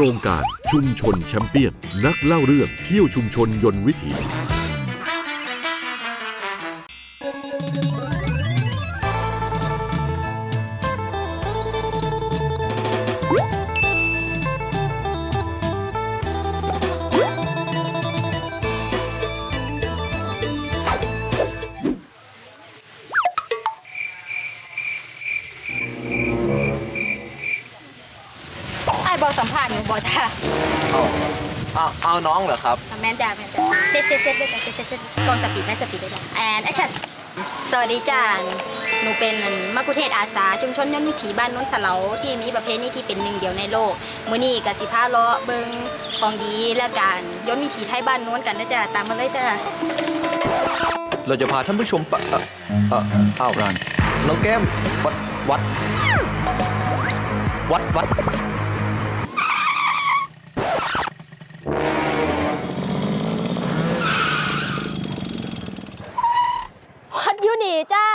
ครงการชุมชนแชมเปี้ยน นักเล่าเรื่องเที่ยวชุมชนยนต์วิถี บอกสัมภาษณ์หนูบอกจ้าเอาเอาเอาน้องเหรอครับแมนจ้าแมนจ้าเซตเซตเซตด้วยกันเซตเซตเซตกองสปีดไหมสปีดด้วยกันแอนแอคชั่นสวัสดีจ้าหนูเป็นมักคุเทศอาสาชุมชนยนต์วิถีบ้านโน้นสะเหลาที่มีประเพณีที่เป็นหนึ่งเดียวในโลกมื้อนี้กสิพาเลาะเบิงของดีและการย้อนวิถีไทยบ้านโน้นกันนะจ้าตามมาเลยจ้าเราจะพาท่านผู้ชมปะเอ่อเอ่ออ้าวรันน้องแก้มวัดวัดวัดวัด วัดยูนี่ จ้า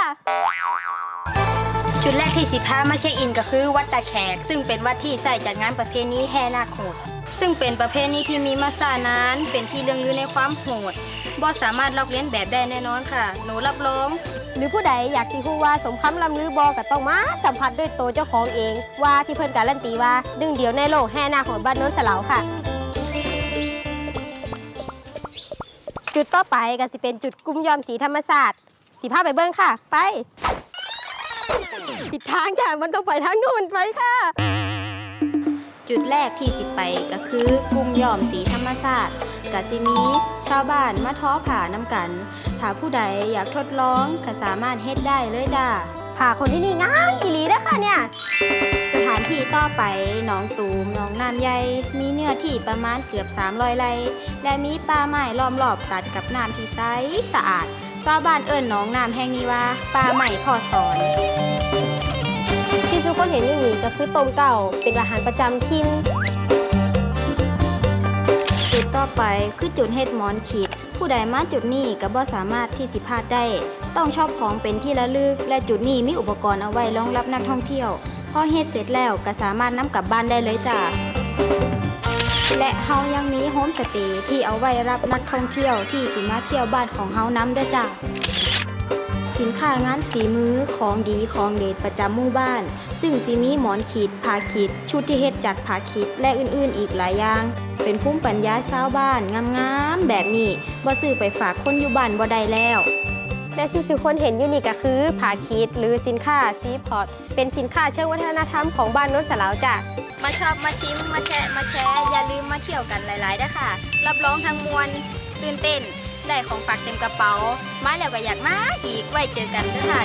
จุดแรกที่สิพามาเช็คอินก็คือวัดตาแขก ซึ่งเป็นวัดที่ใส่จัดงานประเพณีแห่นาคโหด ซึ่งเป็นประเพณีที่มีมาสานานเป็นที่เรื่องลือในความโหดบ่สามารถลอกเลียนแบบได้แน่นอนค่ะ หนูรับรอง หรือผู้ใดอยากสิฮู้ว่าสมคำลำลือบอก็ต้องมาสัมผัสด้วยตัวเจ้าของเอง ว่าที่เพิ่นการันตีว่าดึงเดียวในโลกแห่นาคของบ้านโน้นสะเหลาค่ะ จุดต่อไปก็สิเป็นจุดกลุ่มยอมสีธรรมศาสตร์ สีภาพไปเบิ้งค่ะ ไปผิดทางจ้ะมันต้องไปทางนู่นไปค่ะ จุดแรกที่สิไปก็คือกลุ่มยอมสีธรรมศาสตร์กสิมีชาวบ้านมาท้อผ่าน้ำกัน ถ้าผู้ใดอยากทดลองก็สามารถเฮ็ดได้เลยจ้าผ่าคนที่นี่งามอีหลีเด้อค่ะเนี่ย สถานที่ต่อไปหนองตูมหนองน้ำใหญ่มีเนื้อที่ประมาณเกือบ 300ไร่และมีป่าไม้ล้อมรอบกัดกับน้ำที่ใสสะอาด ชาวบ้านเอิ้นหนองน้ำแห่งนี้ว่าป่าไม้พ่อสอน ที่ทุกคนเห็นอยู่นี่ก็คือต้มเก่าเป็นอาหารประจำทิมจุดต่อไปคือจุดเฮ็ดหมอนขีด ผู้ใดมาจุดนี้ก็บ่สามารถที่สิพลาดได้ ต้องชอบของเป็นที่ระลึก และจุดนี้มีอุปกรณ์เอาไว้รองรับนักท่องเที่ยวพอเฮ็ดเสร็จแล้วก็สามารถนำกลับบ้านได้เลยจ้ะ และเฮายังมีโฮมสเตย์ที่เอาไว้รับนักท่องเที่ยวที่สิมาเที่ยวบ้านของเฮานํด้วยจ้ะสินค้างานฝีมือของดีของเด็ดประจำหมู่บ้าน ซึ่งสิมีหมอนขีดผ้าขีด ชุดที่เฮ็ดจากผ้าขีดและอื่นๆ อีกหลายอย่าง เป็นภูมิปัญญาชาวบ้านงามๆแบบนี้บ่ซื้อไปฝากคนอยู่บ้านบ่ได้แล้ว และที่ทุกคนเห็นอยู่นี่ก็คือผาคีดหรือสินค้าซีพอร์ตเป็นสินค้าเชิงวัฒนธรรมของบ้านโน้นสะเหลาจ้ะมาชอบมาชิมมาแชะมาแชร์อย่าลืมมาเที่ยวกันหลายๆด้วยค่ะ รับรองทั้งมวลตื่นเต้นได้ของฝากเต็มกระเป๋า มาแล้วก็อยากมาอีกไว้เจอกันด้วยค่ะ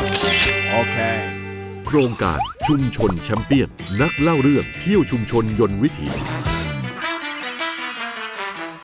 โครงการชุมชนแชมเปี้ยน นักเล่าเรื่องเที่ยวชุมชนยนต์วิถี